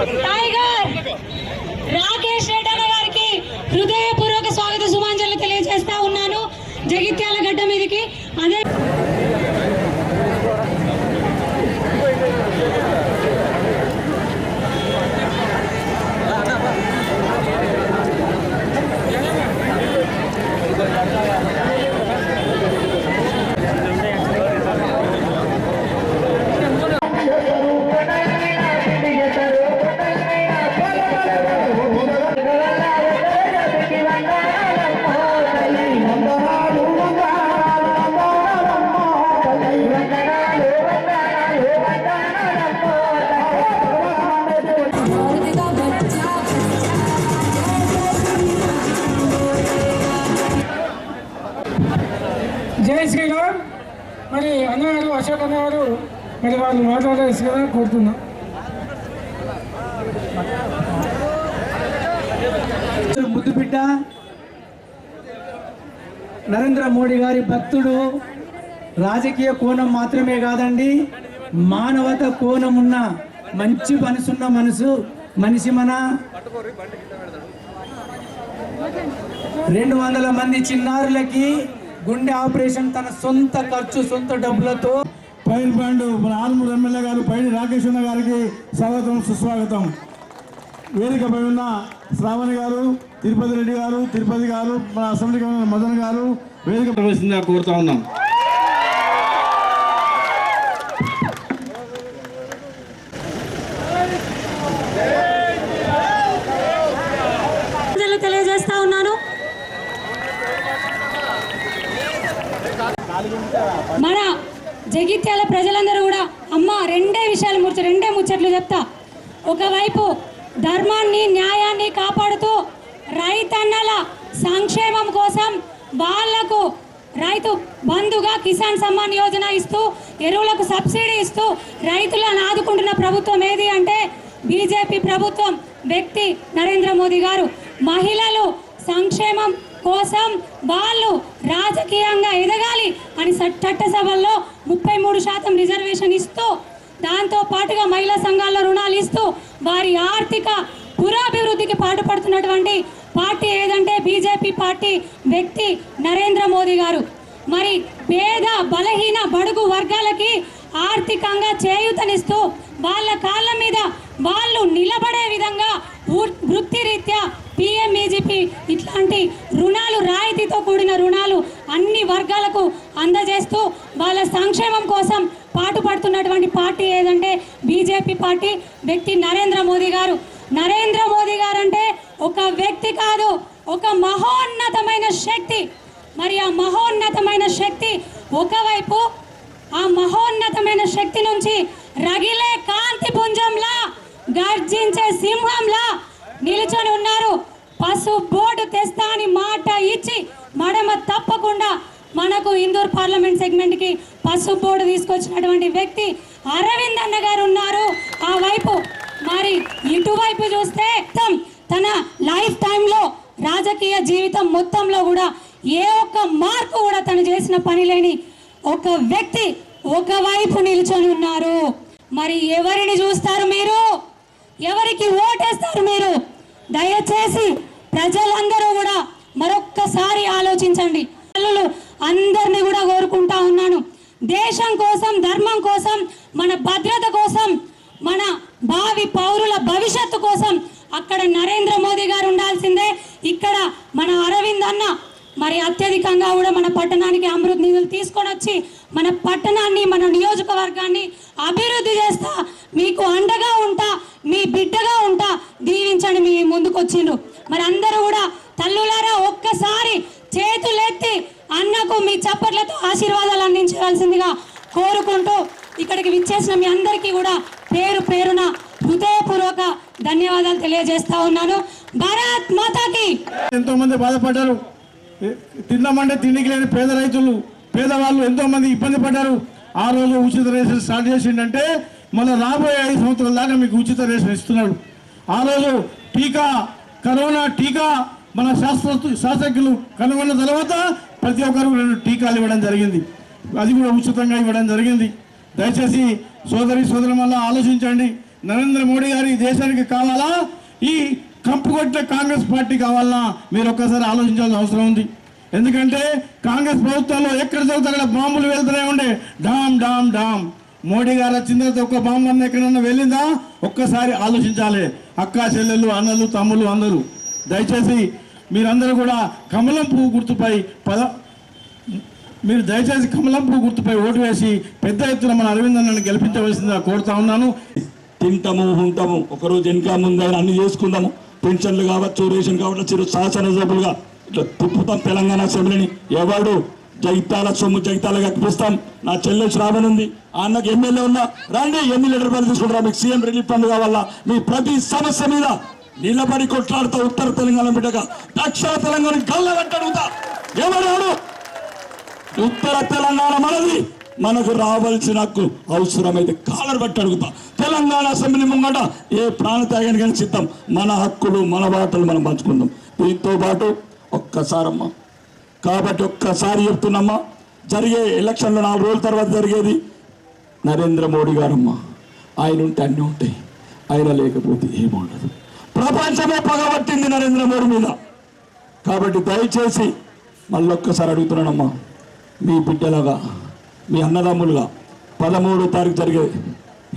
大哥 వాళ్ళు కదా కోరుతున్నాం ముద్దు బిడ్డ నరేంద్ర మోడీ గారి భక్తుడు రాజకీయ కోణం మాత్రమే కాదండి మానవత కోణం ఉన్న మంచి మనసున్న మనసు మనిషి మన. రెండు వందల మంది చిన్నారులకి గుండె ఆపరేషన్ తన సొంత ఖర్చు సొంత డబ్బులతో పైన పండు మన ఆర్మూర్ ఎమ్మెల్యే గారు పైన రాకేష్ అన్న గారికి స్వాగతం సుస్వాగతం. వేదికపై ఉన్న శ్రావణి గారు తిరుపతి రెడ్డి గారు తిరుపతి గారు మన అసెంబ్లీకి ఉన్న మదన్ గారు వేదిక ప్రవేశించిందిగా కోరుతా ఉన్నాం. తెలియజేస్తా ఉన్నాను. మన జగిత్యాల ప్రజలందరూ కూడా అమ్మ రెండే విషయాలు ముచ్చ రెండే ముచ్చట్లు చెప్తా. ఒకవైపు ధర్మాన్ని న్యాయాన్ని కాపాడుతూ రైతన్నల సంక్షేమం కోసం వాళ్ళకు రైతు బంధుగా కిసాన్ సమ్మాన్ యోజన ఇస్తూ ఎరువులకు సబ్సిడీ ఇస్తూ రైతులను ఆదుకుంటున్న ప్రభుత్వం ఏది అంటే బీజేపీ ప్రభుత్వం. వ్యక్తి నరేంద్ర మోదీ గారు. మహిళలు సంక్షేమం కోసం వాళ్ళు రాజకీయంగా ఎదగాలి అని చట్టసభల్లో ముప్పై మూడు శాతం రిజర్వేషన్ ఇస్తూ దాంతో పాటుగా మహిళా సంఘాల్లో రుణాలు ఇస్తూ వారి ఆర్థిక పురాభివృద్ధికి పాటుపడుతున్నటువంటి పార్టీ ఏదంటే బీజేపీ పార్టీ వ్యక్తి నరేంద్ర మోదీ గారు. మరి పేద బలహీన బడుగు వర్గాలకి ఆర్థికంగా చేయూతనిస్తూ వాళ్ళ కాళ్ళ మీద వాళ్ళు నిలబడే విధంగా వృ- వృత్తిరీత్యా పిఎంఈజీపీ ఇట్లాంటి రుణాలు రాయితీతో కూడిన రుణాలు అన్ని వర్గాలకు అందజేస్తూ వాళ్ళ సంక్షేమం కోసం పాటుపడుతున్నటువంటి పార్టీ ఏదంటే బీజేపీ పార్టీ వ్యక్తి నరేంద్ర మోదీ గారు. నరేంద్ర మోదీ గారు అంటే ఒక వ్యక్తి కాదు ఒక మహోన్నతమైన శక్తి. మరి ఆ మహోన్నతమైన శక్తి ఒకవైపు ఆ మహోన్నతమైన శక్తి నుంచి రగిలే కాంతి పుంజంలా గర్జించే సింహంలా నిలుచొని ఉన్నారు. పసు బోర్డు తెస్తా అని మాట ఇచ్చి మడమ తప్పకుండా మనకు ఇందూర్ పార్లమెంట్ సెగ్మెంట్కి పసు బోర్డు తీసుకొచ్చినటువంటి వ్యక్తి అరవింద్ అన్న గారు ఉన్నారు. ఆ వైపు మరి ఇటువైపు చూస్తే తన లైఫ్ టైంలో రాజకీయ జీవితం మొత్తంలో కూడా ఏ ఒక్క మార్పు కూడా తను చేసిన పని లేని ఒక వ్యక్తి ఒకవైపు నిల్చొని ఉన్నారు. మరి ఎవరిని చూస్తారు మీరు? ఎవరికి ఓటేస్తారు మీరు దయచేసి ప్రజలందరూ కూడా మరొక్కసారి ఆలోచించండి. తల్లులు అందరినీ కూడా కోరుకుంటా ఉన్నాను. దేశం కోసం ధర్మం కోసం మన భద్రత కోసం మన భావి పౌరుల భవిష్యత్తు కోసం అక్కడ నరేంద్ర మోదీ గారు ఉండాల్సిందే. ఇక్కడ మన అరవింద్ అన్న మరి అత్యధికంగా కూడా మన పట్టణానికి అమృత్ నిధులు తీసుకొని వచ్చి మన పట్టణాన్ని మన నియోజకవర్గాన్ని అభివృద్ధి చేస్తా. మీకు అండగా ఉంటా మీ బిడ్డగా ఉంటా దీవించండి మీ ముందుకు వచ్చిండ్రు మరి అందరూ కూడా తల్లులారా ఒక్కసారి మీ చప్పట్లతో ఆశీర్వాదాలు అందించవలసిందిగా కోరుకుంటూ ఇక్కడికి విచ్చేసిన మీ అందరికీ కూడా పేరు పేరున హృదయపూర్వక ధన్యవాదాలు తెలియజేస్తా ఉన్నాను. భారత్ మాతాకి! ఎంతో మంది బాధపడ్డారు. ఏ- తిన్నామంటే తిండికి లేని పేద రైతులు పేదవాళ్ళు ఎంతో మంది ఇబ్బంది పడ్డారు. ఆ రోజు ఉచిత రేషన్ స్టార్ట్ చేసిండంటే మళ్ళీ రాబోయే ఐదు సంవత్సరాల దాకా మీకు ఉచిత రేషన్ ఇస్తున్నాడు. ఆ రోజు టీకా కరోనా టీకా మన శాస్త్ర శాస్త్రజ్ఞులు కనుగొన్న తర్వాత ప్రతి ఒక్కరు రెండు టీకాలు ఇవ్వడం జరిగింది. అది కూడా ఉచితంగా ఇవ్వడం జరిగింది. దయచేసి సోదరి సోదరు వల్ల ఆలోచించండి. నరేంద్ర మోడీ గారు ఈ దేశానికి కావాలా? ఈ కంపుకొట్టిన కాంగ్రెస్ పార్టీ కావాలా? మీరు ఒక్కసారి ఆలోచించాల్సిన అవసరం ఉంది. ఎందుకంటే కాంగ్రెస్ ప్రభుత్వంలో ఎక్కడ చదివితే బాంబులు వెళ్తూనే ఉండే. Dam dam dam. మోడీ గారు వచ్చిన తర్వాత ఒక్క బాంబు అన్న ఎక్కడన్నా వెళ్ళిందా? ఒక్కసారి ఆలోచించాలి. అక్క చెల్లెళ్ళు అన్నలు తమ్ముళ్ళు అందరూ. దయచేసి మీరందరూ కూడా కమలం పువ్వు గుర్తుపై పద మీరు దయచేసి కమలం పువ్వు గుర్తుపై ఓటు వేసి పెద్ద ఎత్తున మన అరవింద్ గెలిపించవలసిందిగా కోరుతా ఉన్నాను. తింటాము ఉంటాము. ఒకరోజు వెనక ముందు అన్ని చేసుకుందాము. పెన్షన్లు కావచ్చు రేషన్ కావచ్చు చిరు శాసనసభ్యులుగా ఇట్లా తిప్పుతాం తెలంగాణ అసెంబ్లీని ఎవడు జైతాల సొమ్ము జగిత్యాల కప్పిస్తాం నా చెల్లె శ్రావణ ఉంది. ఆ ఎమ్మెల్యే ఉన్నా. రండి ఎన్ని లీటర్ పని తీసుకుంటారా? మీకు సీఎం రిలీఫ్ ఫండ్ కావాలా? మీ ప్రతి సమస్య మీద నిలబడి కొట్లాడుతా ఉత్తర తెలంగాణ బిడ్డగా దక్షిణ తెలంగాణ గల్ల కట్టడుగుతా ఎవరాడు? ఉత్తర తెలంగాణ మనది. మనకు రావాల్సిన హక్కు అవసరమైతే కాలర్ బట్టి అడుగుతా. తెలంగాణ అసెంబ్లీ ముంగట ఏ ప్రాణ ప్రాణత్యాగానికైనా సిద్ధం. మన హక్కులు మన బాటలు మనం పంచుకుందాం. దీంతో పాటు ఒక్కసారమ్మా కాబట్టి ఒక్కసారి చెప్తున్నామ్మా జరిగే ఎలక్షన్లో నాలుగు రోజుల తర్వాత జరిగేది నరేంద్ర మోడీ గారమ్మా. ఆయన ఉంటే అన్నీ ఉంటాయి. ఆయన లేకపోతే ఏముండదు. ప్రపంచమే పగబట్టింది నరేంద్ర మోడీ మీద. కాబట్టి దయచేసి మళ్ళొక్కసారి అడుగుతున్నానమ్మా మీ బిడ్డలుగా మీ అన్నదమ్ములుగా పదమూడో తారీఖు జరిగే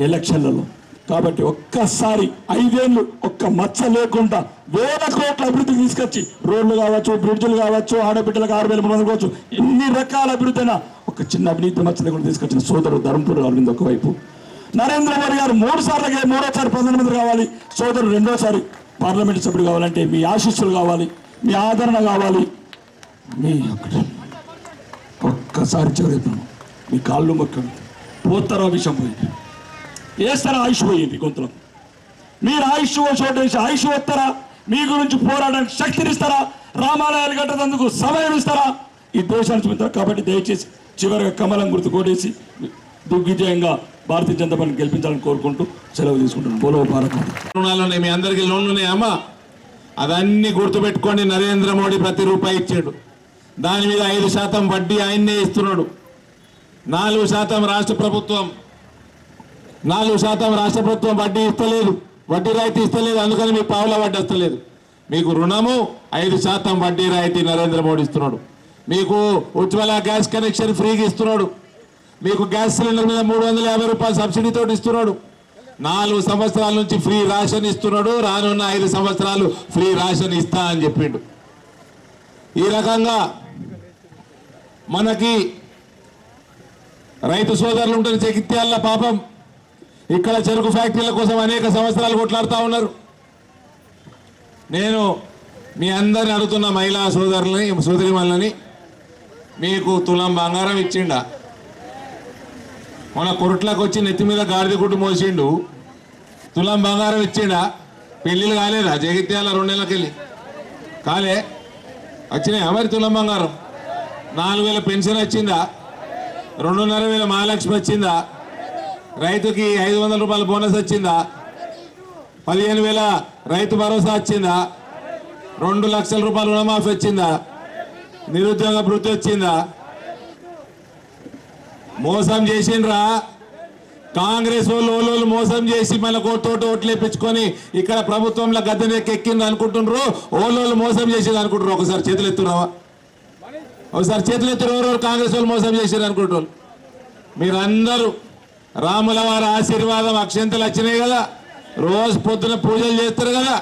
ఎలక్షన్లలో. కాబట్టి ఒక్కసారి ఐదేళ్ళు ఒక్క మచ్చ లేకుండా వేల కోట్ల అభివృద్ధి తీసుకొచ్చి రోడ్లు కావచ్చు బ్రిడ్జ్లు కావచ్చు ఆడబిడ్డలకు ఆరు వేల మూడు వందలు కావచ్చు ఎన్ని రకాల అభివృద్ధి అయినా ఒక చిన్న అవినీతి మచ్చ లేకుండా తీసుకొచ్చిన సోదరుడు ధర్మపురి అరవింద్ ఒకవైపు. నరేంద్ర మోడీ గారు మూడు సార్లు మూడోసారి ప్రధానమంత్రి కావాలి. సోదరుడు రెండోసారి పార్లమెంట్ సభ్యుడు కావాలంటే మీ ఆశీస్సులు కావాలి. మీ ఆదరణ కావాలి. మీ ఒక్కసారి చదువుతున్నాను మీ కాళ్ళు మొక్కలు పోతారా విషయం పోయింది. వేస్తారా ఆయుష్ పోయింది గొంతులో? మీరు ఆయుష్ చోటేసి ఆయుష్ వస్తారా? మీ గురించి పోరాడడానికి శక్తినిస్తారా రామాలయాలు కట్టేందుకు సమయం ఇస్తారా? ఈ దేశాన్ని చూపుతారు కాబట్టి దయచేసి చివరిగా కమలం గుర్తు కోటేసి దిగ్విజయంగా భారతీయ జనతా పార్టీని గెలిపించాలని కోరుకుంటూ సెలవు తీసుకుంటున్నాను. పోలవ భారత్ రుణాలని రుణాలు మీ అందరికీ లోన్లు ఉన్నాయి అమ్మా. అవన్నీ గుర్తుపెట్టుకోండి నరేంద్ర మోడీ ప్రతి రూపాయి ఇచ్చాడు. దాని మీద ఐదు శాతం వడ్డీ ఆయన్నే ఇస్తున్నాడు. నాలుగు శాతం రాష్ట్ర ప్రభుత్వం నాలుగు శాతం రాష్ట్ర ప్రభుత్వం వడ్డీ ఇస్తలేదు. వడ్డీ రాయితీ ఇస్తలేదు అందుకని మీకు పావుల వడ్డీ వస్తలేదు. మీకు రుణము ఐదు శాతం వడ్డీ రాయితీ నరేంద్ర మోడీ ఇస్తున్నాడు. మీకు ఉజ్వల గ్యాస్ కనెక్షన్ ఫ్రీగా ఇస్తున్నాడు. మీకు గ్యాస్ సిలిండర్ మీద మూడు వందల యాభై రూపాయలు సబ్సిడీతో ఇస్తున్నాడు. నాలుగు సంవత్సరాల నుంచి ఫ్రీ రేషన్ ఇస్తున్నాడు. రానున్న ఐదు సంవత్సరాలు ఫ్రీ రేషన్ ఇస్తా అని చెప్పిండు. ఈ రకంగా మనకి రైతు సోదరులు ఉంటారు జగిత్యాల పాపం. ఇక్కడ చెరుకు ఫ్యాక్టరీల కోసం అనేక సంవత్సరాలు కొట్లాడుతూ ఉన్నారు. నేను మీ అందరిని అడుగుతున్న మహిళా సోదరులని సోదరిమల్ని మీకు తులం బంగారం ఇచ్చిండా? మన కొరట్లకు వచ్చి నెత్తి మీద గాడిద గుడ్డు మోసిండు. తులం బంగారం ఇచ్చిండా. పెళ్ళిళ్ళు కాలేదా? జగిత్యాల రెండు కాలే. వచ్చినాయి మరి తులం బంగారం? నాలుగు వేల పెన్షన్ వచ్చిందా? రెండున్నర వేల మహాలక్ష్మి వచ్చిందా? రైతుకి ఐదు వందల రూపాయల బోనస్ వచ్చిందా? పదిహేను వేల రైతు భరోసా వచ్చిందా? రెండు లక్షల రూపాయల రుణమాఫీ వచ్చిందా? నిరుద్యోగ భృతి వచ్చిందా? మోసం చేసిండ్రా. కాంగ్రెస్ వాళ్ళు ఓలోళ్ళు మోసం చేసి మన కోటోటి ఓట్లేపించుకొని ఇక్కడ ప్రభుత్వంలో గద్దెనెక్కి ఎక్కింది అనుకుంటున్నారు. ఓలోళ్ళు మోసం చేసేది అనుకుంటున్నారు. ఒకసారి చేతులు ఎత్తున్నావా ఒకసారి చేతులు ఎత్తున్నారు ఎవరెవరు కాంగ్రెస్ వాళ్ళు మోసం చేశారు అనుకుంటున్నారు? మీరందరూ రాముల వారి ఆశీర్వాదం అక్షంతలు వచ్చినాయి కదా. రోజు పొద్దున పూజలు చేస్తారు కదా.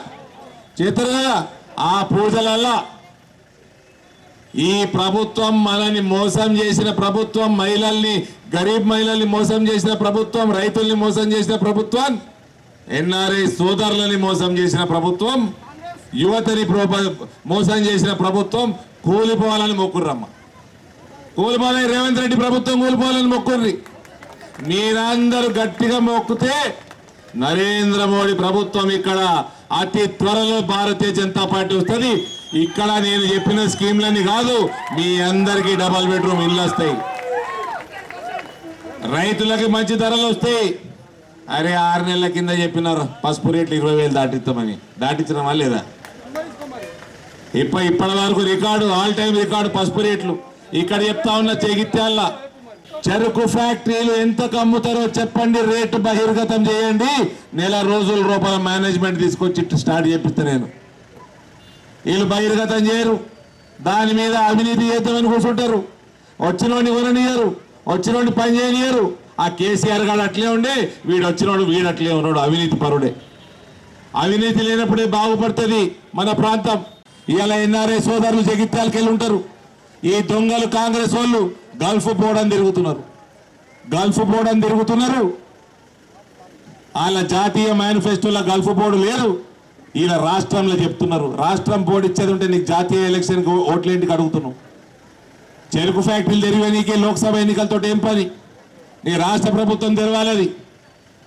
చేస్తారు కదా. ఆ పూజలల్లా ఈ ప్రభుత్వం మనని మోసం చేసిన ప్రభుత్వం మహిళల్ని గరీబ్ మహిళల్ని మోసం చేసిన ప్రభుత్వం రైతుల్ని మోసం చేసిన ప్రభుత్వం ఎన్ఆర్ఐ సోదరులని మోసం చేసిన ప్రభుత్వం యువతని ప్రోప- మోసం చేసిన ప్రభుత్వం కూలిపోవాలని మొక్కుర్రమ్మ. కూలిపోవాలని రేవంత్ రెడ్డి ప్రభుత్వం కూలిపోవాలని మొక్కుర్రి. మీరందరూ గట్టిగా మొక్కితే నరేంద్ర మోడీ ప్రభుత్వం ఇక్కడ అతి త్వరలో భారతీయ జనతా పార్టీ వస్తుంది. ఇక్కడ నేను చెప్పిన స్కీమ్లన్నీ కాదు మీ అందరికీ డబల్ బెడ్రూమ్ ఇల్లు వస్తాయి. రైతులకి మంచి ధరలు వస్తాయి. అరే ఆరు నెలల కింద చెప్పినారు పసుపు రేట్లు ఇరవై వేలు దాటిస్తామని. దాటించడమా లేదా? ఇప్ప ఇప్పటి వరకు రికార్డు ఆల్ టైం రికార్డు పసుపు రేట్లు. ఇక్కడ చెప్తా ఉన్న చెగిత్యాల చెరుకు ఫ్యాక్టరీలు ఎంతకు అమ్ముతారో చెప్పండి రేటు బహిర్గతం చేయండి. నెల రోజుల రూపాయల మేనేజ్మెంట్ తీసుకొచ్చి స్టార్ట్ చేపిస్తా నేను. వీళ్ళు బహిర్గతం చేయరు. దాని మీద అవినీతి చేద్దామని కూర్చుంటారు. వచ్చినోడిని కొననియరు. వచ్చినోడిని పని చేయనియరు. ఆ కేసీఆర్ గారు అట్లే ఉండే వీడు వచ్చినోడు వీడు అట్లే ఉన్నాడు. అవినీతి పరుడే. అవినీతి లేనప్పుడే బాగుపడుతుంది మన ప్రాంతం. ఇలా ఎన్ఆర్ఐ సోదరులు జగిత్యాలకి వెళ్ళి ఉంటారు. ఈ దొంగలు కాంగ్రెస్ వాళ్ళు గల్ఫ్ పోవడం తిరుగుతున్నారు. గల్ఫ్ పోవడం తిరుగుతున్నారు. వాళ్ళ జాతీయ మేనిఫెస్టోలో గల్ఫ్ బోర్డు లేదు. ఈయన రాష్ట్రంలో చెప్తున్నారు. రాష్ట్రం బోర్డు ఇచ్చేది ఉంటే నీకు జాతీయ ఎలక్షన్కి ఓట్లేంటికి అడుగుతున్నావు. చెరుకు ఫ్యాక్టరీలు తెరివే నీకే లోక్సభ ఎన్నికలతో ఏం పని? నీ రాష్ట్ర ప్రభుత్వం తెరవాలది.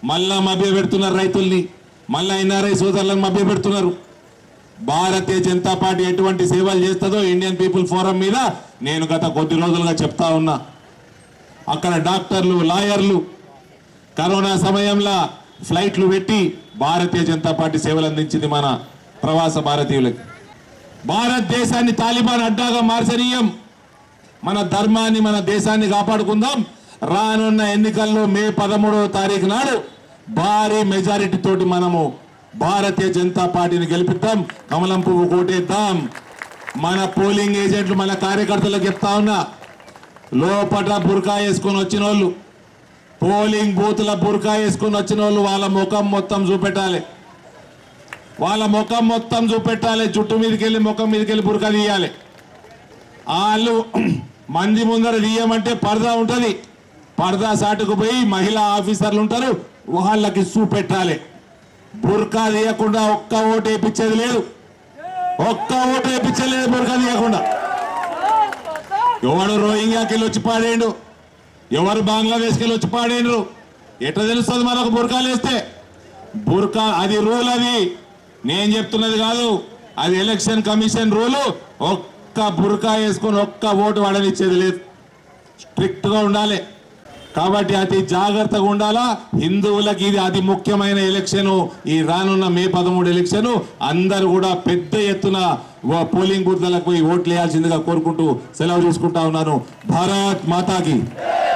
మళ్ళా మభ్య పెడుతున్నారు రైతుల్ని. మళ్ళా ఎన్ఆర్ఐ సోదరులను మభ్య పెడుతున్నారు. భారతీయ జనతా పార్టీ ఎటువంటి సేవలు చేస్తుందో ఇండియన్ పీపుల్ ఫోరం మీద నేను గత కొద్ది రోజులుగా చెప్తా ఉన్నా. అక్కడ డాక్టర్లు లాయర్లు కరోనా సమయంలో ఫ్లైట్లు పెట్టి భారతీయ జనతా పార్టీ సేవలు అందించింది మన ప్రవాస భారతీయులకి. భారతదేశాన్ని తాలిబాన్ అడ్డాగా మార్చనీయం. మన ధర్మాన్ని మన దేశాన్ని కాపాడుకుందాం. రానున్న ఎన్నికల్లో మే పదమూడవ తారీఖు నాడు భారీ మెజారిటీ తోటి మనము భారతీయ జనతా పార్టీని గెలిపిద్దాం. కమలం పువ్వు కోటేద్దాం. మన పోలింగ్ ఏజెంట్లు మన కార్యకర్తలకు చెప్తా ఉన్నా లోపట బుర్కా వేసుకొని వచ్చిన వాళ్ళు పోలింగ్ బూత్ల బుర్కా వేసుకొని వచ్చిన వాళ్ళు వాళ్ళ ముఖం మొత్తం చూపెట్టాలి. వాళ్ళ ముఖం మొత్తం చూపెట్టాలి. జుట్టు మీదకి వెళ్ళి ముఖం మీదకి వెళ్ళి బుర్కా తీయాలి. వాళ్ళు మంది ముందర తీయమంటే పరదా ఉంటుంది. పరదా సాటుకు పోయి మహిళా ఆఫీసర్లు ఉంటారు. వాళ్ళకి చూపెట్టాలి. బుర్కా తీయకుండా ఒక్క ఓటు వేయించేది లేదు. ఒక్క ఓటు వేయించలేదు బుర్కా తీయకుండా. ఎవడు రోహింగ్యాకి వెళ్ళి వచ్చి పాడేయండు? ఎవరు బంగ్లాదేశ్కి వెళ్ళి వచ్చి పాడేండ్రు? ఎట్లా తెలుస్తుంది మనకు బుర్కాలు వేస్తే? బుర్కా అది రూల్ అది. నేను చెప్తున్నది కాదు అది ఎలక్షన్ కమిషన్ రూలు. ఒక్క బుర్కా వేసుకొని ఒక్క ఓటు వాడనిచ్చేది లేదు. స్ట్రిక్ట్గా ఉండాలి. కాబట్టి అతి జాగ్రత్తగా ఉండాలా? హిందువులకి ఇది అతి ముఖ్యమైన ఎలక్షన్. ఈ రానున్న మే పదమూడు ఎలక్షన్ అందరూ కూడా పెద్ద ఎత్తున పోలింగ్ బూత్లకు పోయి ఓట్లు వేయాల్సిందిగా కోరుకుంటూ సెలవు తీసుకుంటా ఉన్నాను. భారత్ మాతాకి.